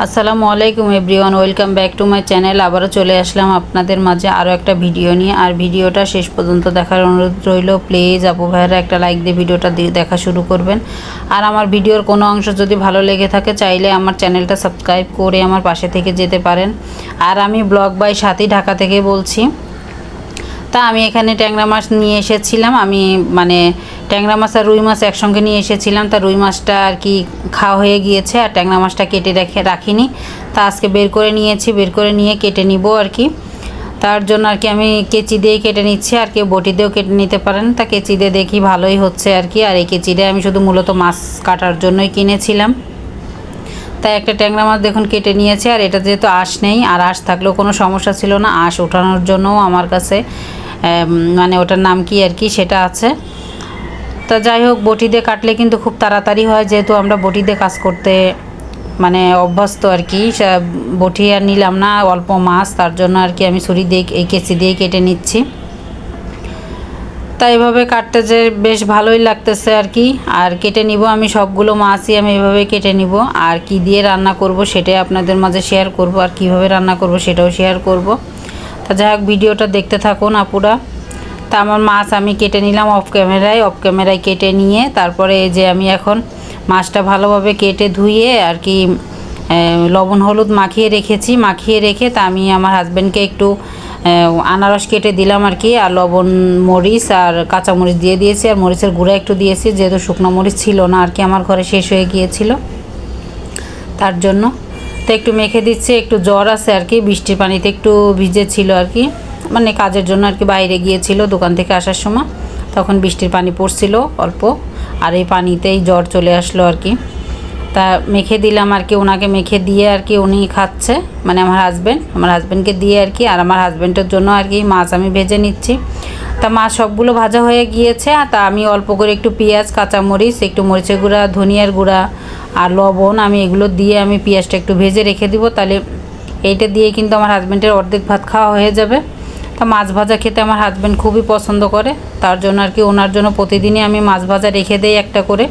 আসসালামু আলাইকুম everyone, welcome back to my channel. আবারও চলে আসলাম আপনাদের মাঝে আরও একটা ভিডিও নিয়ে। আর ভিডিওটা শেষ পর্যন্ত দেখার অনুরোধ রইল। প্লিজ আপু ভাইয়েরা একটা লাইক দিয়ে ভিডিওটা দেখা শুরু করবেন। আর আমার ভিডিওর কোনো অংশ যদি ভালো লেগে থাকে, চাইলে আমার চ্যানেলটা সাবস্ক্রাইব করে আমার পাশে থেকে যেতে পারেন। আর আমি ব্লগ বাই সাথী ঢাকা থেকে বলছি তা আমি এখানে ট্যাংরা মাছ নিয়ে এসেছিলাম। আমি মানে ট্যাংরা মাছ আর রুই মাছ একসঙ্গে নিয়ে এসেছিলাম। তা রুই মাছটা আর কি খাওয়া হয়ে গিয়েছে আর ট্যাংরা মাছটা কেটে রেখে রাখিনি। তা আজকে বের করে নিয়েছি, বের করে নিয়ে কেটে নিব আর কি। তার জন্য আর কি আমি কেচি দিয়ে কেটে নিচ্ছি। আর কেউ বটি দিয়েও কেটে নিতে পারেন। তা কেচি দিয়ে দেখি ভালোই হচ্ছে আর কি। আর এই কেচি দিয়ে আমি শুধু মূলত মাছ কাটার জন্যই কিনেছিলাম। তাই একটা ট্যাংরা মাছ দেখুন কেটে নিয়েছে। আর এটা যেহেতু আঁশ নেই, আর আঁশ থাকলেও কোনো সমস্যা ছিল না। আঁশ ওঠানোর জন্যও আমার কাছে মানে ওটার নাম কি আর কি সেটা আছে। তা যাই হোক, বটি দিয়ে কাটলে কিন্তু খুব তাড়াতাড়ি হয়, যেহেতু আমরা বটি দিয়ে কাজ করতে মানে অভ্যস্ত আর কি। বটি আর নিলাম না, অল্প মাছ, তার জন্য আর কি আমি ছুরি দিয়ে, এই কেচি দিয়ে কেটে নিচ্ছি। তাই এভাবে কাটতে যে বেশ ভালোই লাগতেছে আর কি। আর কেটে নিব আমি সবগুলো মাছই, আমি এভাবে কেটে নিব। আর কি দিয়ে রান্না করব সেটাই আপনাদের মাঝে শেয়ার করব, আর কীভাবে রান্না করব সেটাও শেয়ার করব। তা যাই হোক ভিডিওটা দেখতে থাকুন আপুরা। তা আমার মাছ আমি কেটে নিলাম অফ ক্যামেরায় অফ ক্যামেরায় কেটে নিয়ে তারপরে যে আমি এখন মাছটা ভালোভাবে কেটে ধুয়ে আর কি লবণ, হলুদ মাখিয়ে রেখেছি। মাখিয়ে রেখে তা আমি আমার হাজব্যান্ডকে একটু আনারস কেটে দিলাম আর কি, আর লবণ, মরিচ আর কাঁচা মরিচ দিয়ে দিয়েছি। আর মরিচের গুঁড়া একটু দিয়েছি, যেহেতু শুকনো মরিচ ছিল না আর কি, আমার ঘরে শেষ হয়ে গিয়েছিল। তার জন্য তো একটু মেখে দিচ্ছে, একটু জ্বর আছে আর কি, বৃষ্টির পানিতে একটু ভিজে ছিল আর কি মানে কাজের জন্য আর কি বাইরে গিয়েছিল দোকান থেকে আসার সময়, তখন বৃষ্টির পানি পড়ছিল অল্প, আর এই পানিতেই জ্বর চলে আসলো আর কি। তা মেখে দিলাম আর কি, ওনাকে মেখে দিয়ে আর কি উনি খাচ্ছে মানে আমার হাজব্যান্ড আমার হাজব্যান্ডকে দিয়ে আর কি, আর আমার হাজব্যান্ডের জন্য আর কি মাছ আমি ভেজে নিচ্ছি। তা মাছ সবগুলো ভাজা হয়ে গিয়েছে আর তা আমি অল্প করে একটু পেঁয়াজ, কাঁচামরিচ, একটু মরিচের গুঁড়া, ধনিয়ার গুঁড়া আর লবণ আমি এগুলো দিয়ে আমি পেঁয়াজটা একটু ভেজে রেখে দিব। তাহলে এইটা দিয়ে কিন্তু আমার হাজব্যান্ডের অর্ধেক ভাত খাওয়া হয়ে যাবে। তা মাছ ভাজা খেতে আমার হাজব্যান্ড খুবই পছন্দ করে। তার জন্য আর কি ওনার জন্য প্রতিদিনই আমি মাছ ভাজা রেখে দেই একটা করে।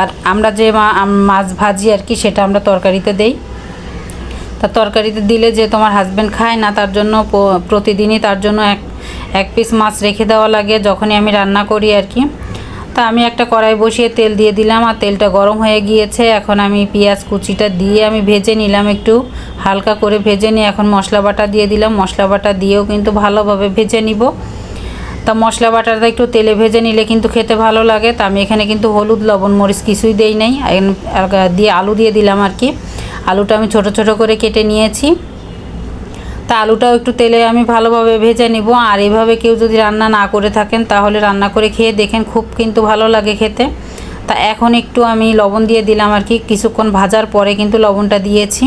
আর আমরা যে মাছ ভাজি আর কি সেটা আমরা তরকারিতে দেই। তা তরকারিতে দিলে যে তোমার হাজব্যান্ড খায় না, তার জন্য প্রতিদিনই তার জন্য এক এক পিস মাছ রেখে দেওয়া লাগে। যখনই আমি রান্না করি আর কি। তা আমি একটা কড়াই বসিয়ে তেল দিয়ে দিলাম আর তেলটা গরম হয়ে গিয়েছে। এখন আমি পেঁয়াজ কুচিটা দিয়ে আমি ভেজে নিলাম একটু। হালকা করে ভেজে নিয়ে এখন মশলা বাটা দিয়ে দিলাম। মশলা বাটা দিয়েও কিন্তু ভালোভাবে ভেজে নিব। তা মশলা বাটাটা একটু তেলে ভেজে নিলে কিন্তু খেতে ভালো লাগে। তা আমি এখানে কিন্তু হলুদ, লবণ, মরিচ কিছুই দেই নাই। দিয়ে আলু দিয়ে দিলাম আর কি। আলুটা আমি ছোট ছোট করে কেটে নিয়েছি। তা আলুটাও একটু তেলে আমি ভালোভাবে ভেজে নিব। আর এভাবে কেউ যদি রান্না না করে থাকেন, তাহলে রান্না করে খেয়ে দেখেন, খুব কিন্তু ভালো লাগে খেতে। তা এখন একটু আমি লবণ দিয়ে দিলাম আর কি। কিছুক্ষণ ভাজার পরে কিন্তু লবণটা দিয়েছি।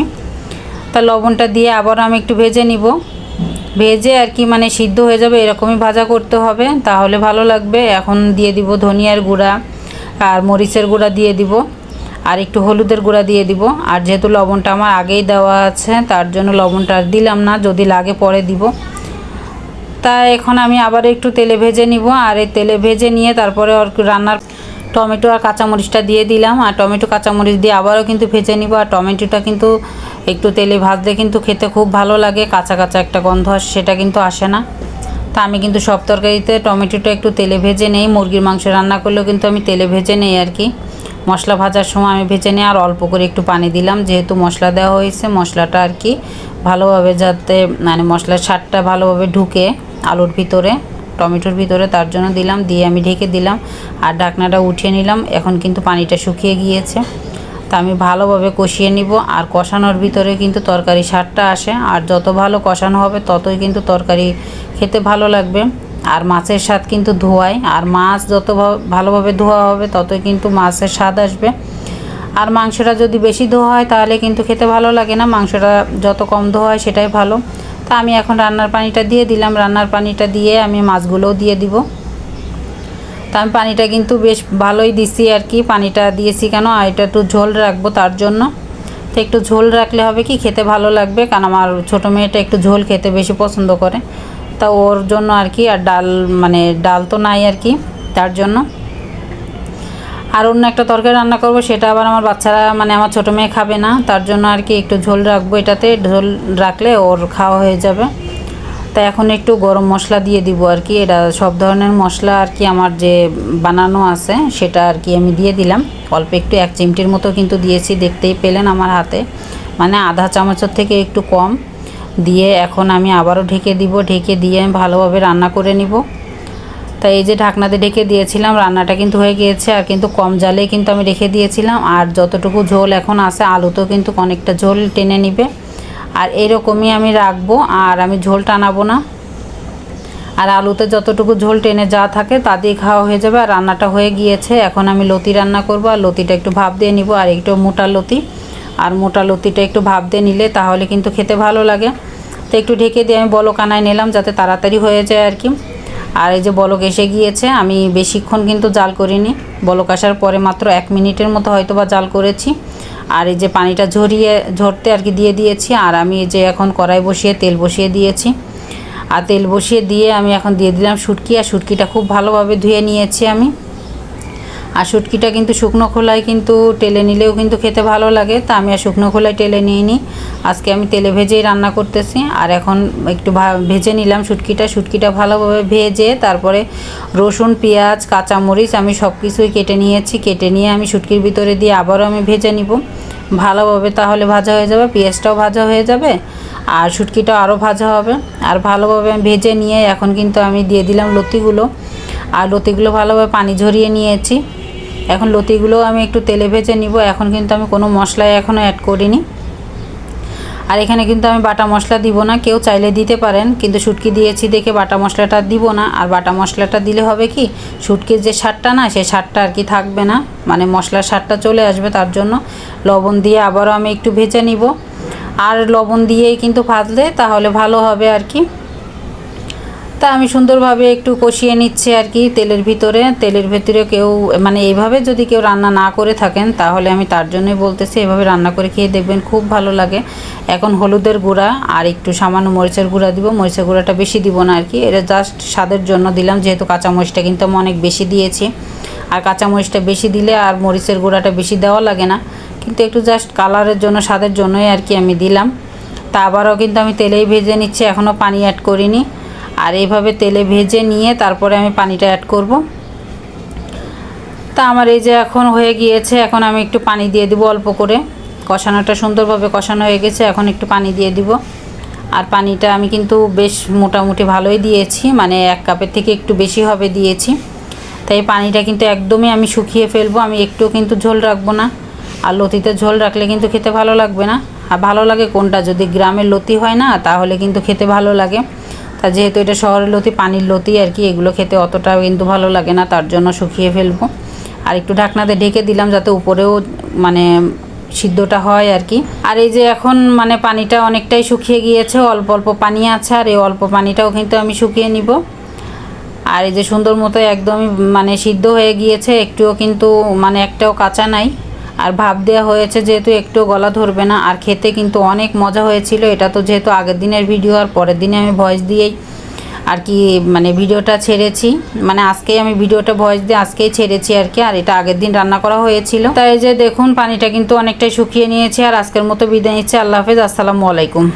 তা লবণটা দিয়ে আবার আমি একটু ভেজে নিব। ভেজে আর কি মানে সিদ্ধ হয়ে যাবে, এরকমই ভাজা করতে হবে। তাহলে ভালো লাগবে। এখন দিয়ে দিব ধনিয়ার গুঁড়া আর মরিচের গুঁড়া দিয়ে দিব। আর একটু হলুদের গুঁড়া দিয়ে দিব। আর যেহেতু লবণটা আমার আগেই দেওয়া আছে, তার জন্য লবণটা আর দিলাম না, যদি লাগে পরে দিব। তা এখন আমি আবার একটু তেলে ভেজে নিব। আর এই তেলে ভেজে নিয়ে তারপরে আর রান্নার টমেটো আর কাঁচামরিচটা দিয়ে দিলাম। আর টমেটো, কাঁচামরিচ দিয়ে আবারও কিন্তু ভেজে নিব। আর টমেটোটা কিন্তু একটু তেলে ভাজলে কিন্তু খেতে খুব ভালো লাগে, কাঁচা কাঁচা একটা গন্ধ আসে, সেটা কিন্তু আসে না। তা আমি কিন্তু সব তরকারিতে টমেটোটা একটু তেলে ভেজে নেই। মুরগির মাংস রান্না করলেও কিন্তু আমি তেলে ভেজে নেই আর কি। মশলা ভাজার সময় আমি ভেজে নিয়ে আর অল্প করে একটু পানি দিলাম। যেহেতু মশলা দেওয়া হয়েছে, মশলাটা আর কি ভালোভাবে যাতে মানে মশলার স্বাদটা ভালোভাবে ঢুকে আলুর ভিতরে, টমেটোর ভিতরে, তার জন্য দিলাম, দিয়ে আমি ঢেকে দিলাম আর ঢাকনাটা উঠিয়ে নিলাম। এখন কিন্তু পানিটা শুকিয়ে গিয়েছে। তা আমি ভালোভাবে কষিয়ে নিব আর কষানোর ভিতরে কিন্তু তরকারি স্বাদটা আসে। আর যত ভালো কষানো হবে, ততই কিন্তু তরকারি খেতে ভালো লাগবে। আর মাছের স্বাদ কিন্তু ধোয়ায়। আর মাছ যত ভালোভাবে ধোয়া হবে, ততই কিন্তু মাছের স্বাদ আসবে। আর মাংসটা যদি বেশি ধোয়া হয়, তাহলে কিন্তু খেতে ভালো লাগে না। মাংসটা যত কম ধোয়া হয়, সেটাই ভালো। তা আমি এখন রান্নার পানিটা দিয়ে দিলাম। রান্নার পানিটা দিয়ে আমি মাছগুলোও দিয়ে দিব। তা আমি পানিটা কিন্তু বেশ ভালোই দিছি আর কি। পানিটা দিয়েছি কেন? আর এটা একটু ঝোল রাখব তার জন্য। তো একটু ঝোল রাখলে হবে কি? খেতে ভালো লাগবে। কারণ আমার ছোটো মেয়েটা একটু ঝোল খেতে বেশি পছন্দ করে। তা ওর জন্য আর কি, আর ডাল মানে ডাল তো নাই আর কি তার জন্য। আর অন্য একটা তরকারি রান্না করব, সেটা আবার আমার বাচ্চারা মানে আমার ছোটো মেয়ে খাবে না, তার জন্য আর কি একটু ঝোল রাখব এটাতে। ঝোল রাখলে ওর খাওয়া হয়ে যাবে। তা এখন একটু গরম মশলা দিয়ে দিব আর কি, এটা সব ধরনের মশলা আর কি আমার যে বানানো আছে, সেটা আর কি আমি দিয়ে দিলাম। অল্প একটু এক চিমটির মতো কিন্তু দিয়েছি, দেখতেই পেলেন আমার হাতে। মানে আধা চামচের থেকে একটু কম। দিয়ে এখন আমি আবারও ঢেকে দিব, ঢেকে দিয়ে আমি ভালোভাবে রান্না করে নিব। তাই এই যে ঢাকনাতে ঢেকে দিয়েছিলাম, রান্নাটা কিন্তু হয়ে গিয়েছে আর কিন্তু কম জালে কিন্তু আমি রেখে দিয়েছিলাম। আর যতটুকু ঝোল এখন আছে, আলুতেও কিন্তু অনেকটা ঝোল টেনে নিবে। আর এরকমই আমি রাখব আর আমি ঝোল টানাবো না। আর আলুতে যতটুকু ঝোল টেনে যা থাকে, তা দিয়ে খাওয়া হয়ে যাবে। আর রান্নাটা হয়ে গিয়েছে। এখন আমি লতি রান্না করব, আর লতিটা একটু ভাপ দিয়ে নিব, আর একটু মোটা লতি। আর মোটা লতিটা একটু ভাপ দিয়ে নিলে তাহলে কিন্তু খেতে ভালো লাগে। তো একটু ঢেকে দিয়ে আমি বলক আনায় নিলাম যাতে তাড়াতাড়ি হয়ে যায় আর কি। আর এই যে বলক এসে গিয়েছে, আমি বেশিক্ষণ কিন্তু জাল করিনি। বলক আসার পরে মাত্র এক মিনিটের মতো হয়তো বা জাল করেছি। আর এই যে পানিটা ঝরিয়ে, ঝরতে আর কি দিয়ে দিয়েছি। আর আমি এই যে এখন কড়াই বসিয়ে তেল বসিয়ে দিয়েছি। আর তেল বসিয়ে দিয়ে আমি এখন দিয়ে দিলাম শুটকি। আর শুটকিটা খুব ভালোভাবে ধুয়ে নিয়েছি আমি। আর শুটকিটা কিন্তু শুকনো খোলায় কিন্তু টেলে নিলেও কিন্তু খেতে ভালো লাগে, তা আমি আর শুকনো খোলায় টেলে নিয়ে নিই আজকে আমি তেলে ভেজেই রান্না করতেছি, আর এখন একটু ভেজে নিলাম শুটকিটা। শুটকিটা ভালোভাবে ভেজে তারপরে রসুন, পেঁয়াজ, কাঁচামরিচ আমি সব কিছুই কেটে নিয়েছি। কেটে নিয়ে আমি শুটকির ভিতরে দিয়ে আবারও আমি ভেজে নিব। ভালোভাবে তাহলে ভাজা হয়ে যাবে, পেঁয়াজটাও ভাজা হয়ে যাবে, আর শুটকিটাও আরও ভাজা হবে। আর ভালোভাবে আমি ভেজে নিয়ে এখন কিন্তু আমি দিয়ে দিলাম লতিগুলো। আর লতিগুলো ভালোভাবে পানি ঝরিয়ে নিয়েছি। এখন লতিগুলো আমি একটু তেলে ভেজে নিব। এখন কিন্তু আমি কোনো মশলাই এখনও অ্যাড করিনি। আর এখানে কিন্তু আমি বাটা মশলা দিব না, কেউ চাইলে দিতে পারেন, কিন্তু শুটকি দিয়েছি দেখে বাটা মশলাটা দিব না। আর বাটা মশলাটা দিলে হবে কি, শুটকির যে স্বাদটা না সেই স্বাদটা আর কি থাকবে না। মানে মশলার স্বাদটা চলে আসবে তার জন্য। লবণ দিয়ে আবারও আমি একটু ভেজে নিব। আর লবণ দিয়েই কিন্তু ভাজলে তাহলে ভালো হবে আর কি। তা আমি সুন্দরভাবে একটু কষিয়ে নিচ্ছি আর কি তেলের ভিতরে। তেলের ভিতরে কেউ মানে এইভাবে যদি কেউ রান্না না করে থাকেন, তাহলে আমি তার জন্যই বলতেছি, এভাবে রান্না করে খেয়ে দেখবেন খুব ভালো লাগে। এখন হলুদের গুঁড়া আর একটু সামান্য মরিচের গুঁড়া দিব। মরিচের গুঁড়াটা বেশি দিব না আর কি। এটা জাস্ট স্বাদের জন্য দিলাম, যেহেতু কাঁচামরিচটা কিন্তু আমি অনেক বেশি দিয়েছি। আর কাঁচা মরিচটা বেশি দিলে আর মরিচের গুঁড়াটা বেশি দেওয়া লাগে না। কিন্তু একটু জাস্ট কালারের জন্য, স্বাদের জন্যই আর কি আমি দিলাম। তা আবারও কিন্তু আমি তেলেই ভেজে নিচ্ছি, এখনও পানি অ্যাড করিনি। আর এইভাবে তেলে ভেজে নিয়ে তারপরে আমি পানিটা অ্যাড করব। তা আমার এই যে এখন হয়ে গিয়েছে, এখন আমি একটু পানি দিয়ে দিব অল্প করে। কষানোটা সুন্দরভাবে কষানো হয়ে গেছে, এখন একটু পানি দিয়ে দিব। আর পানিটা আমি কিন্তু বেশ মোটামুটি ভালোই দিয়েছি মানে এক কাপের থেকে একটু বেশি হবে দিয়েছি। তাই পানিটা কিন্তু একদমই আমি শুকিয়ে ফেলব, আমি একটুও কিন্তু ঝোল রাখব না। আর লতিতে ঝোল রাখলে কিন্তু খেতে ভালো লাগবে না। আর ভালো লাগে কোনটা? যদি গ্রামের লতি হয় না, তাহলে কিন্তু খেতে ভালো লাগে। তা যেহেতু এটা শহরের লতি, পানির লতি আর কি, এগুলো খেতে অতটা কিন্তু ভালো লাগে না, তার জন্য শুকিয়ে ফেলব। আর একটু ঢাকনাতে ঢেকে দিলাম যাতে উপরেও মানে সিদ্ধটা হয় আর কি। আর এই যে এখন মানে পানিটা অনেকটাই শুকিয়ে গিয়েছে, অল্প অল্প পানি আছে, আর এই অল্প পানিটাও কিন্তু আমি শুকিয়ে নিব। আর এই যে সুন্দর মতো একদমই মানে সিদ্ধ হয়ে গিয়েছে, একটুও কিন্তু মানে একটাও কাঁচা নাই। আর ভাব দেওয়া হয়েছে যেহেতু একটু গলা ধরবে না, আর খেতে কিন্তু অনেক মজা হয়েছিল। এটা তো যেহেতু আগের দিনের ভিডিও আর পরের দিনে আমি ভয়েস দিয়েই আর কি মানে ভিডিওটা ছেড়েছি। মানে আজকেই আমি ভিডিওটা ভয়েস দিয়ে আজকেই ছেড়েছি আর কি, আর এটা আগের দিন রান্না করা হয়েছিল। তাই যে দেখুন, পানিটা কিন্তু অনেকটাই শুকিয়ে নিয়েছে, আর আজকের মতো বিদায় নিচ্ছে। আল্লাহ হাফেজ, আসসালামু আলাইকুম।